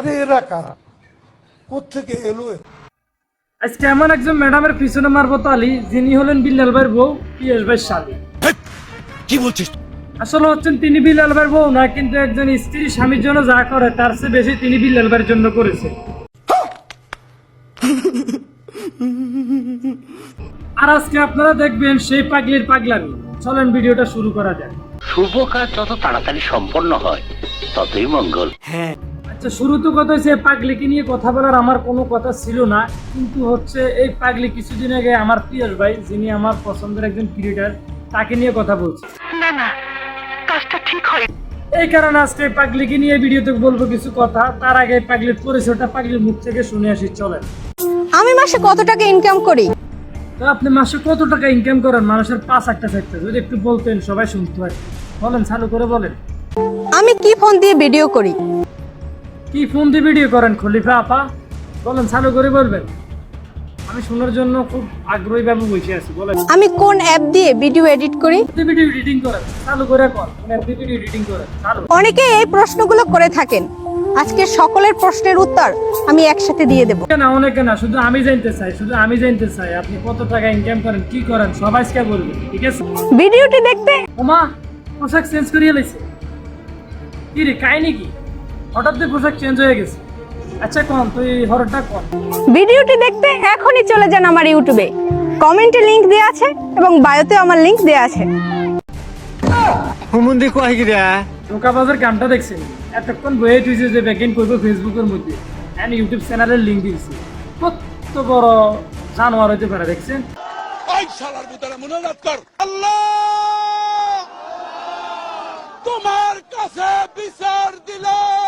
আরে এরা কারা? কোথেকে এলো আজকে এমন একজন ম্যাডামের পিছনে মারবো তালি যিনি হলেন বিল্লাল ভাইয়ের বউ পিয়াস ভাই শালী কি বলছিস? আসলে হচ্ছেন তিনি বিল্লাল ভাইয়ের বউ না কিন্তু একজন স্ত্রী স্বামীর জন্য যা করে তার চেয়ে বেশি তিনি বিল্লাল ভাইয়ের জন্য করেছে। আর আজকে আপনারা দেখবেন সেই পাগলির পাগলামি। চলেন ভিডিওটা শুরু করা যাক। শুভ কাজ যত তাড়াতাড়ি সম্পন্ন হয় ততই মঙ্গল। আচ্ছা শুরু তো কথা হচ্ছে পাগলিকে নিয়ে কথা বলার আমার কোনো কথা ছিল না। কিন্তু হচ্ছে এই পাগলি কিছুদিন আগে আমার পিয়াস ভাই যিনি আমার পছন্দের একজন ক্রিয়েটার তাকে নিয়ে কথা বলছে। এই কারণে আজকে পাগলিকে নিয়ে ভিডিওতে বলব কিছু কথা। তার আগে পাগলির পরিচয়টা পাগলির মুখ থেকে শুনে আসি চলেন। আমি মাসে কত টাকা ইনকাম করি? তো আপনি মাসে কত টাকা ইনকাম করেন? মানুষের পাঁচ একটা চারটা যদি একটু বলতেন সবাই শুনতে হয় বলেন চালু করে বলেন। আমি কি ফোন দিয়ে ভিডিও করি? কি ফোন দিয়ে ভিডিও করেন খলিফা আপা? বলেন চালু করে বলবেন। আমি শোনার জন্য খুব আগ্রহী ভাবে বসে আছি বলেন। আমি কোন অ্যাপ দিয়ে ভিডিও এডিট করি? ভিডিও এডিটিং করেন চালু করে কর মানে আপনি ভিডিও এডিটিং করেন চালু। অনেকে এই প্রশ্নগুলো করে থাকেন। আজকে সকলের প্রশ্নের উত্তর আমি একসাথে দিয়ে দেব। না অনেকে না শুধু আমি জানতে চাই শুধু আমি জানতে চাই আপনি কত টাকা ইনকাম করেন কি করেন সবাই আজকে বলবেন ঠিক আছে? ভিডিওটি দেখতে ওমা পোশাক চেঞ্জ করিয়ে লাইছে কি রে কাহিনী কি? হঠাৎ দিয়ে পোশাক চেঞ্জ হয়ে গেছে। আচ্ছা কম তুই হরটা কম ভিডিওটি দেখতে এখনই চলে যান আমার ইউটিউবে। কমেন্টে লিংক দেওয়া আছে এবং বায়োতে আমার লিংক দেওয়া আছে। হুমুন্দি কয় গিরা ধোকাবাজের গানটা দেখছেন? এতক্ষণ বয়ে তুইছে যে ব্যাকিং করব ফেসবুকের মধ্যে। অ্যান্ড ইউটিউব চ্যানেলের লিঙ্ক দিয়েছি। কত বড় জানোয়ার হইতে পারে দেখছেন? ওই শালার বুতারা মনোনাথ কর। আল্লাহ! তোমার কাছে বিচার দিলাম।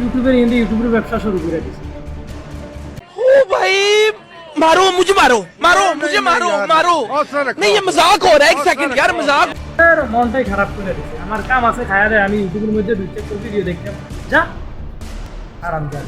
ইউটিউবের হিন্দি ইউটিউবের ব্যবসা শুরু করে দিয়েছে ओ भाई मारो मुझे मारो मारो मुझे मारो मारो नहीं ये मजाक हो रहा है एक सेकंड यार मजाक এর মনটাই খারাপ করে দিছে আমার কাম আছে খায়া দেয় আমি ইউটিউবের মধ্যে দুই চারটা ভিডিও দেখতাম যা আরাম যা